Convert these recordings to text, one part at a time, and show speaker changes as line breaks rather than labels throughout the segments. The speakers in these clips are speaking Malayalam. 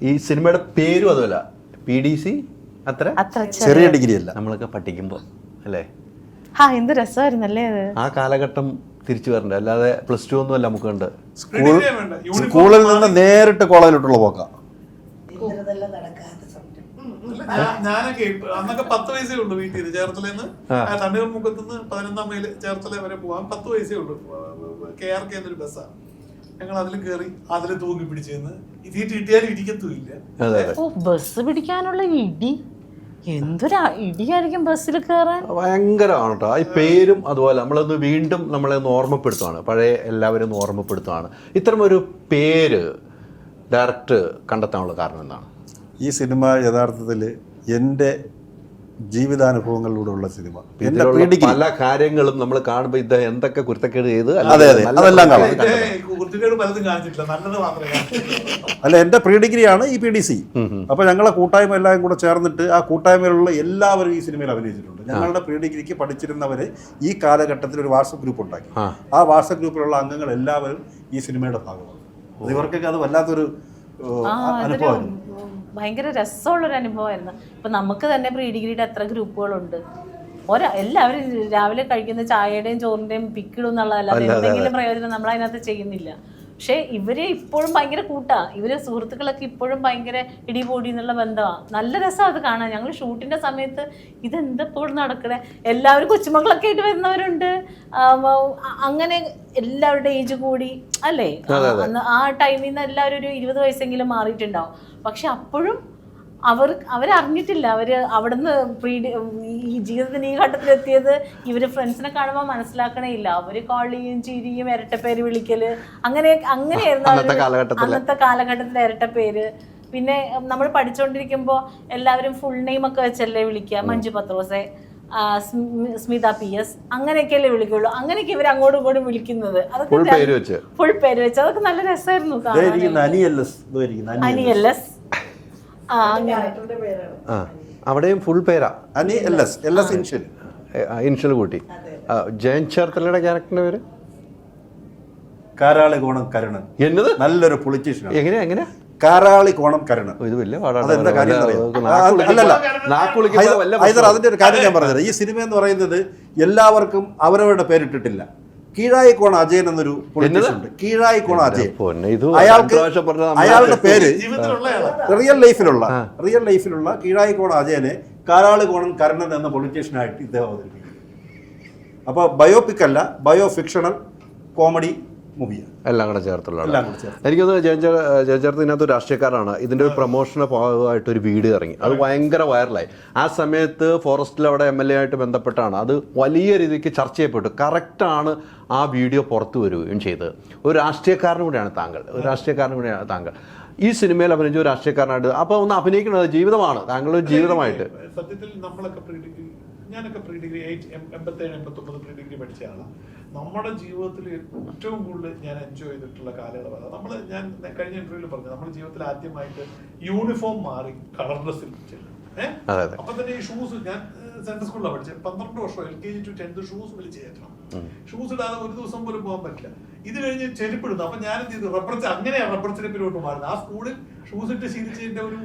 ഈ സിനിമയുടെ പേരും അതുമല്ല. പി ഡി സി അത്ര
ചെറിയ ഡിഗ്രി അല്ല
നമ്മളൊക്കെ പഠിക്കുമ്പോൾ അല്ലേ?
ആ എന്ത് രസമായിരുന്നല്ലേ അത്?
ആ കാലഘട്ടം തിരിച്ചു വരണ്ട. അല്ലാതെ പ്ലസ് ടു ഒന്നും അല്ല നമുക്ക് കണ്ട്
സ്കൂൾ സ്കൂളിൽ നിന്ന് നേരിട്ട് കോളേജിലോട്ടുള്ള പോക്ക.
ഞാനൊക്കെ അന്നൊക്കെ പത്ത് വയസ്സേ ഉള്ളൂ വീട്ടിൽ നിന്ന്. ചേർത്തലേന്ന് തണ്ണീർമുഖത്ത് നിന്ന് പതിനൊന്നാം മൈൽ ചേർത്തല വരെ പോവാം. പത്ത് വയസ്സേ ഉള്ളൂ. കെ ആർ കെ എന്നൊരു ബസ്സാണ്. ഞങ്ങൾ അതിൽ കയറി അതിൽ തൂങ്ങി പിടിച്ചെന്ന് ഇതിട്ട് കിട്ടിയാലും ഇരിക്കത്തുമില്ല.
അതെ അതെ.
ഓ ബസ് പിടിക്കാനുള്ള ഇടി? എന്തൊരു ഇടിയായിരിക്കും ബസ്സിൽ കയറാൻ
ഭയങ്കരമാണ് കേട്ടോ ഈ പേരും അതുപോലെ നമ്മളൊന്ന് വീണ്ടും നമ്മളെ ഒന്ന് ഓർമ്മപ്പെടുത്തുകയാണ് പഴയ എല്ലാവരും ഒന്ന് ഓർമ്മപ്പെടുത്തുകയാണ് ഇത്തരം ഒരു പേര് ഡയറക്റ്റ് കണ്ടെത്താനുള്ള കാരണം എന്താണ്?
ഈ സിനിമ യഥാർത്ഥത്തിൽ എന്റെ ജീവിതാനുഭവങ്ങളിലൂടെയുള്ള സിനിമ. എന്റെ
ഇതിലുള്ള പല കാര്യങ്ങളും നമ്മൾ കാണുമ്പോൾ ഇത് എന്തൊക്കെ കുരുത്തക്കേട് ചെയ്ത്
അതെ, അതെ. അതെല്ലാം കാണാം.
പലതും കാണിച്ചിട്ടില്ല. നല്ലത് മാത്രമേ
അല്ല എന്റെ പ്രീ ഡിഗ്രിയാണ് ഈ പി ഡി സി. അപ്പൊ ഞങ്ങളെ കൂട്ടായ്മ എല്ലാം കൂടെ ചേർന്നിട്ട് ആ കൂട്ടായ്മയിലുള്ള എല്ലാവരും ഈ സിനിമയിൽ അഭിനയിച്ചിട്ടുണ്ട്. ഞങ്ങളുടെ പ്രീ ഡിഗ്രിക്ക് പഠിച്ചിരുന്നവര് ഈ കാലഘട്ടത്തിൽ ഒരു വാട്സപ്പ് ഗ്രൂപ്പ് ഉണ്ടാക്കി.
ആ.
വാട്സപ്പ് ഗ്രൂപ്പിലുള്ള അംഗങ്ങൾ എല്ലാവരും ഈ സിനിമയുടെ ഭാഗമാണ്. അത് ഇവർക്കൊക്കെ അത് വല്ലാത്തൊരു അനുഭവമായിരുന്നു.
ഭയങ്കര രസമുള്ളൊരു അനുഭവമായിരുന്നു. ഇപ്പം നമുക്ക് തന്നെ പ്രീ ഡിഗ്രിയുടെ എത്ര ഗ്രൂപ്പുകളുണ്ട്. ഒരാ എല്ലാവരും രാവിലെ കഴിക്കുന്ന ചായയുടെയും ചോറിന്റെയും പിക്കിടും എന്നുള്ളതല്ലാതെ എന്തെങ്കിലും പ്രയോജനം നമ്മൾ അതിനകത്ത് ചെയ്യുന്നില്ല. പക്ഷെ ഇവർ ഇപ്പോഴും ഭയങ്കര കൂട്ടാ. ഇവർ സുഹൃത്തുക്കളൊക്കെ ഇപ്പോഴും ഭയങ്കര ഇടിപൊടി എന്നുള്ള ബന്ധമാണ് നല്ല രസമാണ് അത് കാണാൻ. ഞങ്ങൾ ഷൂട്ടിന്റെ സമയത്ത് ഇതെന്താ ഇപ്പോൾ നടക്കണേ? എല്ലാവരും കൊച്ചുമക്കളൊക്കെ ആയിട്ട് വരുന്നവരുണ്ട്. അങ്ങനെ എല്ലാവരുടെ ഏജ് കൂടി അല്ലേ? ആ ടൈമിൽ നിന്ന് എല്ലാവരും ഒരു ഇരുപത് വയസ്സെങ്കിലും മാറിയിട്ടുണ്ടാവും. പക്ഷെ അപ്പോഴും അവർ അവരറിഞ്ഞിട്ടില്ല. അവർ അവിടുന്ന് പ്രീ ഈ ജീവിതത്തിന് ഈ ഘട്ടത്തിലെത്തിയത് ഇവർ ഫ്രണ്ട്സിനെ കാണുമ്പോൾ മനസ്സിലാക്കണേ ഇല്ല. അവർ കോളിയും ചിരിയും ഇരട്ടപ്പേര് വിളിക്കൽ. അങ്ങനെ അങ്ങനെയായിരുന്നു
അന്നത്തെ കാലഘട്ടത്തിലെ.
ഇരട്ടപ്പേര് പിന്നെ നമ്മൾ പഠിച്ചുകൊണ്ടിരിക്കുമ്പോൾ എല്ലാവരും ഫുൾ നെയിം ഒക്കെ വെച്ചല്ലേ വിളിക്കുക മഞ്ജു പത്രോസെ സ്മിത പി എസ് അങ്ങനെയൊക്കെയല്ലേ വിളിക്കുള്ളൂ. അങ്ങനെയൊക്കെ ഇവർ അങ്ങോട്ടും ഇങ്ങോട്ടും വിളിക്കുന്നത്.
അതൊക്കെ പേര് വെച്ച്.
ഫുൾ പേര് വെച്ച്. അതൊക്കെ നല്ല രസമായിരുന്നു
അനിയല്ലസ് ഇതായിരിക്കുന്ന അനി
അനി എൽ എസ് ആ
അവിടെയും ഫുൾ പേരാ.
Ani L S L S initial
initial കൂട്ടി. ജയൻ ചേർത്തലയുടെ ക്യാരക്ടറിന്റെ പേര്?
കാരാളി കോണം കരുണൻ.
എന്നത്?
നല്ലൊരു പൊളിറ്റീഷ്യൻ
എങ്ങനെയാ എങ്ങനെയാ?
കാരാളി കോണം കരുണൻ.
ഇത് വലിയ
അതിന്റെ ഒരു കാര്യം ഞാൻ പറഞ്ഞത് ഈ സിനിമ എന്ന് പറയുന്നത് എല്ലാവർക്കും അവരവരുടെ പേരിട്ടിട്ടില്ല. കീഴായിക്കോണ അജയൻ എന്നൊരു കീഴായി ഉണ്ട്. കീഴായിക്കോണ അജയൻ. അയാൾക്ക് അയാളുടെ പേര്
ജീവിതത്തിലുള്ളയാളാ
റിയൽ ലൈഫിലുള്ള റിയൽ ലൈഫിലുള്ള കീഴായി കോണ അജയനെ കാരാളി കോണൻ കരണൻ എന്ന പൊളിറ്റീഷ്യനായിട്ട് ഇദ്ദേഹം അവതരിപ്പിക്കും അപ്പോൾ ബയോപിക് അല്ല ബയോ ഫിക്ഷണൽ കോമഡി മൂവിയാണ്
എല്ലാം കൂടെ ചേർത്തുള്ള
എല്ലാം കൂടെ ചേർത്ത്.
എനിക്കത് ജയചേർത്ത് ഇതിനകത്ത് ഒരു രാഷ്ട്രീയക്കാരാണ് ഇതിന്റെ ഒരു പ്രൊമോഷന്റെ ഭാഗമായിട്ട് ഒരു വീഡിയോ ഇറങ്ങി. അത് ഭയങ്കര വൈറലായി. ആ സമയത്ത് ഫോറസ്റ്റിൽ അവിടെ എം എൽ എ ആയിട്ട് ബന്ധപ്പെട്ടാണ്. അത് വലിയ രീതിക്ക് ചർച്ച ചെയ്യപ്പെട്ടു. കറക്റ്റാണ് ആ വീഡിയോ പുറത്തു വരികയും ചെയ്തത്. ഒരു രാഷ്ട്രീയക്കാരനും കൂടെയാണ് താങ്കൾ. ഒരു രാഷ്ട്രീയക്കാരനും കൂടെയാണ് താങ്കൾ. ഈ സിനിമയിൽ അഭിനയിച്ച ഒരു രാഷ്ട്രീയക്കാരനായിട്ട് അപ്പോൾ ഒന്ന് അഭിനയിക്കുന്നത് ജീവിതമാണ്. താങ്കളുടെ ജീവിതമായിട്ട്.
സത്യത്തിൽ നമ്മളൊക്കെ ഞാനൊക്കെ പ്രീ ഡിഗ്രി എയ്റ്റ് എൺപത്തേഴ് എൺപത്തൊമ്പത് പ്രീ ഡിഗ്രി പഠിച്ച ആളാണ് നമ്മുടെ ജീവിതത്തിൽ ഏറ്റവും കൂടുതൽ ഞാൻ എൻജോയ് ചെയ്തിട്ടുള്ള കാലയളവ് നമ്മൾ ഞാൻ കഴിഞ്ഞ ഇന്റർവ്യൂവിൽ പറഞ്ഞു നമ്മുടെ ജീവിതത്തിൽ ആദ്യമായിട്ട് യൂണിഫോം മാറി കളർ ഡ്രസ്സിൽ അപ്പൊ തന്നെ ഈ ഷൂസ് ഞാൻ സെൻട്രൽ സ്കൂളിലാണ് പഠിച്ചത് പന്ത്രണ്ട് വർഷം L K G to tenth shoes വലിച്ച് കയറ്റണം. ഷൂസ് ഇടാതെ ഒരു ദിവസം പോലും പോകാൻ പറ്റില്ല. ഇത് കഴിഞ്ഞ് ചെരുപ്പിടുന്നു അപ്പൊ ഞാൻ എന്ത് ചെയ്തു? റബ്ബർ അങ്ങനെയാണ് റബ്ബർ ചെരുപ്പിലോട്ട് മാറുന്നത് ആ സ്കൂളിൽ ഷൂസ് ഇട്ട് ശീലിച്ചതിന്റെ ഒരു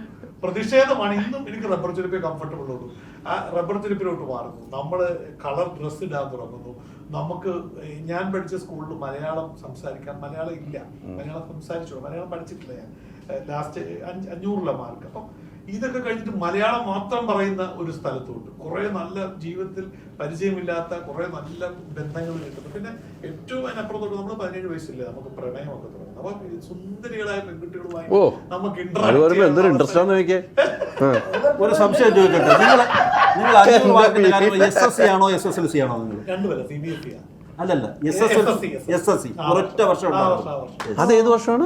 പ്രതിഷേധമാണ് ഇന്നും എനിക്ക് റബ്ബർ ചെരുപ്പേ കംഫർട്ടബിൾ ഉള്ളൂ ആ റബ്ബർ ചെരുപ്പിലോട്ട് മാറുന്നു. നമ്മൾ കളർ ഡ്രസ്സ് ഇടാൻ തുടങ്ങുന്നു. നമുക്ക് ഞാൻ പഠിച്ച സ്കൂളിൽ മലയാളം സംസാരിക്കാൻ മലയാളം ഇല്ല. മലയാളം സംസാരിച്ചു മലയാളം പഠിച്ചിട്ടില്ല ഞാൻ. ലാസ്റ്റ് അഞ്ഞൂറിലെ മാർക്ക് അപ്പം ഇതൊക്കെ കഴിഞ്ഞിട്ട് മലയാളം മാത്രം പറയുന്ന ഒരു സ്ഥലത്തുണ്ട്. കുറെ നല്ല ജീവിതത്തിൽ പരിചയമില്ലാത്ത കുറെ നല്ല ബന്ധങ്ങൾ കിട്ടുന്നു. പിന്നെ ഏറ്റവും അതിനപ്പുറത്തോട്ട് നമ്മൾ പതിനേഴ് വയസ്സില്ലേ നമുക്ക് പ്രണയമൊക്കെ തുടങ്ങും അപ്പൊ സുന്ദരികളായ പെൺകുട്ടികളുമായി നമുക്ക്
ഇൻട്രസ്റ്റ്
ഒരു സംശയം ചോദിക്കട്ടെ. നിങ്ങൾ അഞ്ഞൂറ് എസ് എസ് സി ആണോ എസ് എസ് എൽ സി ആണോ നിങ്ങൾ?
രണ്ടുപേരും സി ബി എസ് ഇ
അല്ലല്ല S S L. S S C ഒരൊറ്റ വർഷം ഉണ്ടാവും.
അത് ഏത് വർഷമാണ്?